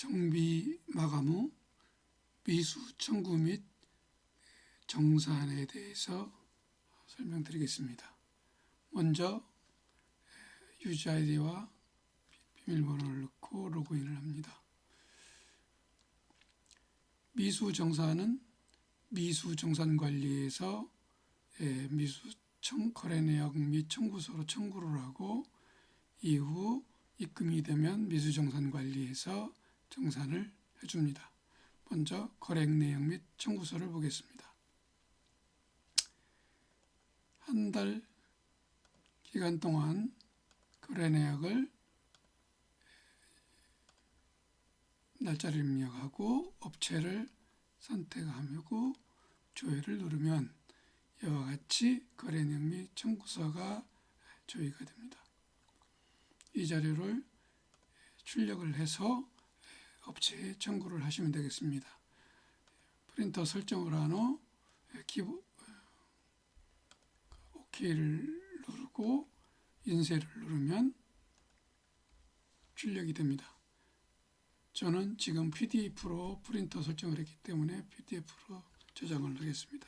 정비 마감 후 미수 청구 및 정산에 대해서 설명드리겠습니다. 먼저 유저 아이디와 비밀번호를 넣고 로그인을 합니다. 미수 정산은 미수 정산 관리에서 예, 미수 청, 거래 내역 및 청구서로 청구를 하고 이후 입금이 되면 미수 정산 관리에서 정산을 해줍니다. 먼저 거래 내역 및 청구서를 보겠습니다. 한 달 기간 동안 거래 내역을 날짜를 입력하고 업체를 선택하고 조회를 누르면 이와 같이 거래 내역 및 청구서가 조회가 됩니다. 이 자료를 출력을 해서 업체에 청구를 하시면 되겠습니다. 프린터 설정을 한 후 기본 OK를 누르고 인쇄를 누르면 출력이 됩니다. 저는 지금 PDF로 프린터 설정을 했기 때문에 PDF로 저장을 하겠습니다.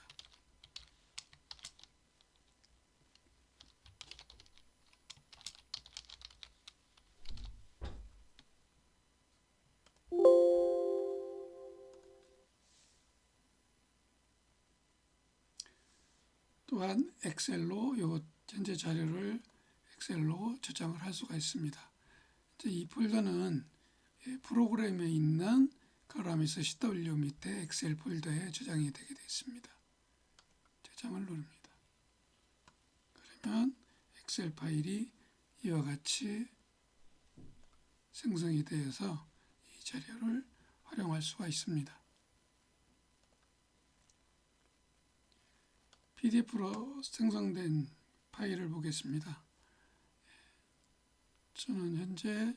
또한 엑셀로 요 현재 자료를 엑셀로 저장을 할 수가 있습니다. 이 폴더는 프로그램에 있는 카라미스 CW 밑에 엑셀 폴더에 저장이 되게 되어 있습니다. 저장을 누릅니다. 그러면 엑셀 파일이 이와 같이 생성이 되어서 이 자료를 활용할 수가 있습니다. PDF로 생성된 파일을 보겠습니다. 저는 현재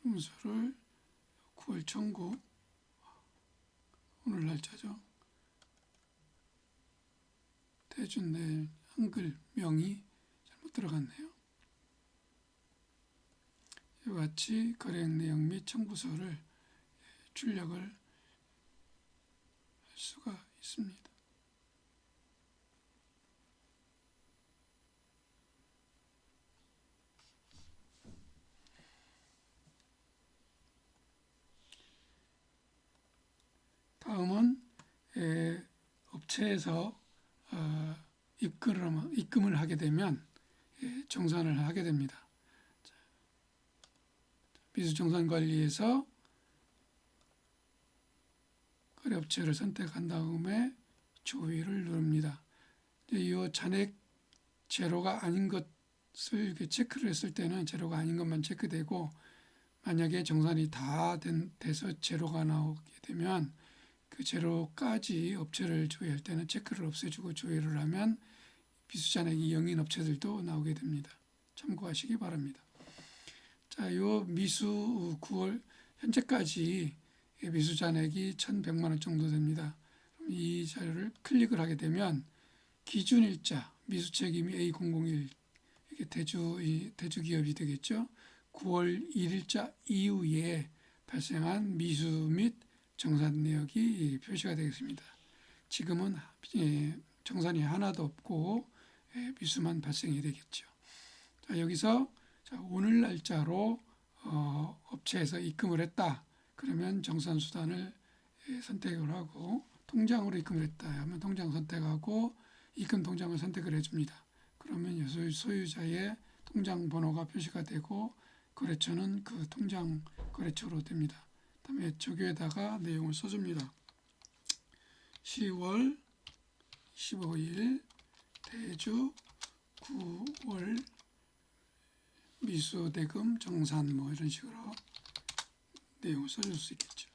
문서를 9월 청구 오늘 날짜죠. 대준 내 한글 명이 잘못 들어갔네요. 이와 같이 거래액 내용 및 청구서를 출력을 할 수가 있습니다. 다음은 에, 업체에서 어, 입금을, 하게 되면 예, 정산을 하게 됩니다. 미수정산관리에서 거래업체를 선택한 다음에 조회를 누릅니다. 이 잔액 제로가 아닌 것을 체크를 했을 때는 제로가 아닌 것만 체크되고 만약에 정산이 다 된, 돼서 제로가 나오게 되면 그 제로까지 업체를 조회할 때는 체크를 없애주고 조회를 하면 미수잔액이 0인 업체들도 나오게 됩니다. 참고하시기 바랍니다. 자, 요 미수 9월 현재까지 미수잔액이 1,100만 원 정도 됩니다. 이 자료를 클릭을 하게 되면 기준일자 미수 책임이 A001 이게 대주 대주 기업이 되겠죠. 9월 1일자 이후에 발생한 미수 및 정산 내역이 표시가 되겠습니다. 지금은 예, 정산이 하나도 없고 예, 미수만 발생이 되겠죠. 자, 여기서 오늘 날짜로 어, 업체에서 입금을 했다. 그러면 정산 수단을 예, 선택을 하고 통장으로 입금을 했다 하면 통장 선택하고 입금 통장을 선택을 해줍니다. 그러면 소유자의 통장 번호가 표시가 되고 거래처는 그 통장 거래처로 됩니다. 다음에 저기에다가 내용을 써줍니다. 10월 15일 대주 9월 미수대금 정산 뭐 이런 식으로 내용을 써줄 수 있겠죠.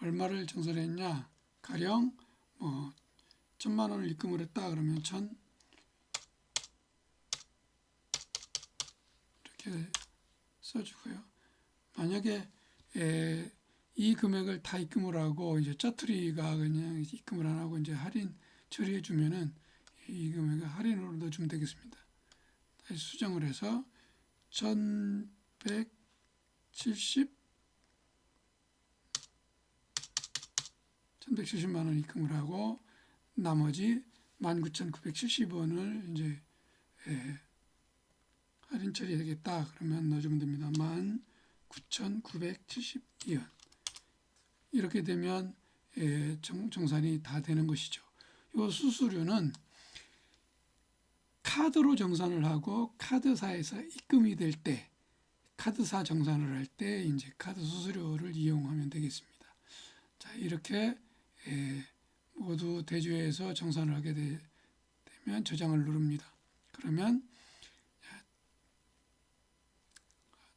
얼마를 정산했냐? 가령 뭐 천만 원을 입금을 했다 그러면 천 이렇게 써주고요. 만약에 에, 이 금액을 다 입금을 하고 이제 짜투리가 그냥 입금을 안 하고 이제 할인 처리해 주면은 이 금액을 할인으로 넣어주면 되겠습니다. 다시 수정을 해서 1170 1170만 원 입금을 하고 나머지 19,970원을 이제 예, 할인 처리되겠다 그러면 넣어주면 됩니다. 만 9,970이언 이렇게 되면 예, 정, 정산이 다 되는 것이죠. 이 수수료는 카드로 정산을 하고 카드사에서 입금이 될 때 카드사 정산을 할 때 이제 카드 수수료를 이용하면 되겠습니다. 자 이렇게 예, 모두 대조해서 정산을 하게 되, 면 저장을 누릅니다. 그러면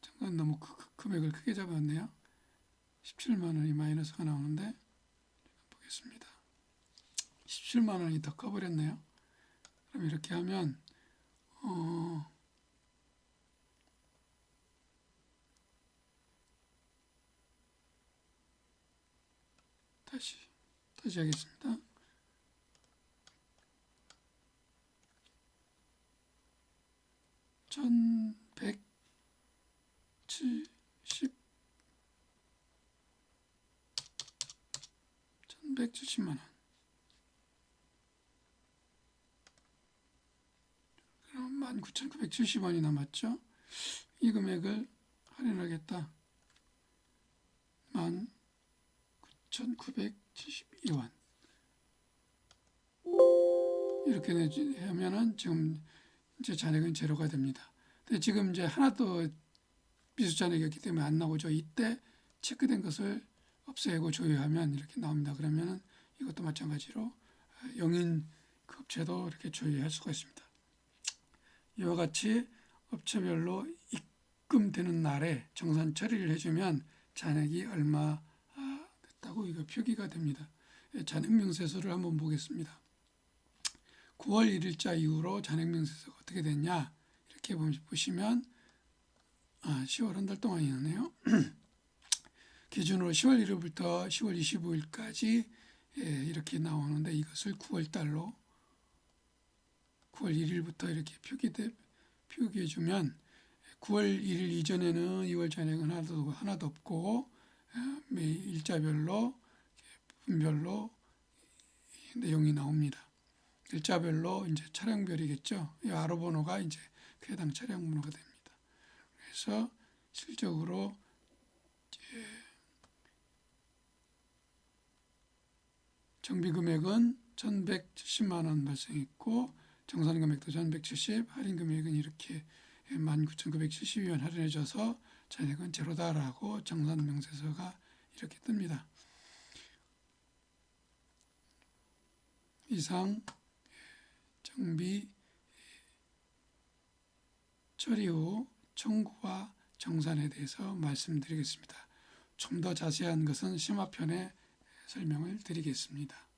정산 너무 크, 금액을 크게 잡았네요. 17만 원이 마이너스가 나오는데 보겠습니다. 17만 원이 더 커버렸네요. 그럼 이렇게 하면 어, 다시 다시 하겠습니다. 천백 칠 370만원. 19,970원이 남았죠? 이 금액을 할인하겠다. 19,972원. 이렇게 하면은 지금 이제 잔액은 제로가 됩니다. 근데 지금 이제 하나 더 미수잔액이었기 때문에 안 나오죠. 이때 체크된 것을 없애고 조회하면 이렇게 나옵니다. 그러면은 이것도 마찬가지로 어, 영인 그 업체도 이렇게 조회할 수가 있습니다. 이와 같이 업체별로 입금되는 날에 정산 처리를 해주면 잔액이 얼마 아, 됐다고 이거 표기가 됩니다. 예, 잔액명세서를 한번 보겠습니다. 9월 1일자 이후로 잔액명세서가 어떻게 됐냐 이렇게 보- 보시면 아, 10월 한 달 동안이네요. 기준으로 10월 1일부터 10월 25일까지 예, 이렇게 나오는데 이것을 9월 달로 9월 1일부터 이렇게 표기돼 표기해 주면 9월 1일 이전에는 2월 잔액은 하나도 하나도 없고 어, 매 일자별로 분별로 내용이 나옵니다. 일자별로 이제 차량별이겠죠. 이 아로 번호가 이제 그 해당 차량 번호가 됩니다. 그래서 실적으로 이제 정비 금액은 1,170만 원 발생했고 정산 금액도 1,170, 할인 금액은 이렇게 19,972원 할인해줘서 잔액은 제로다라고 정산 명세서가 이렇게 뜹니다. 이상 정비 처리 후 청구와 정산에 대해서 말씀드리겠습니다. 좀 더 자세한 것은 심화편에 설명을 드리겠습니다.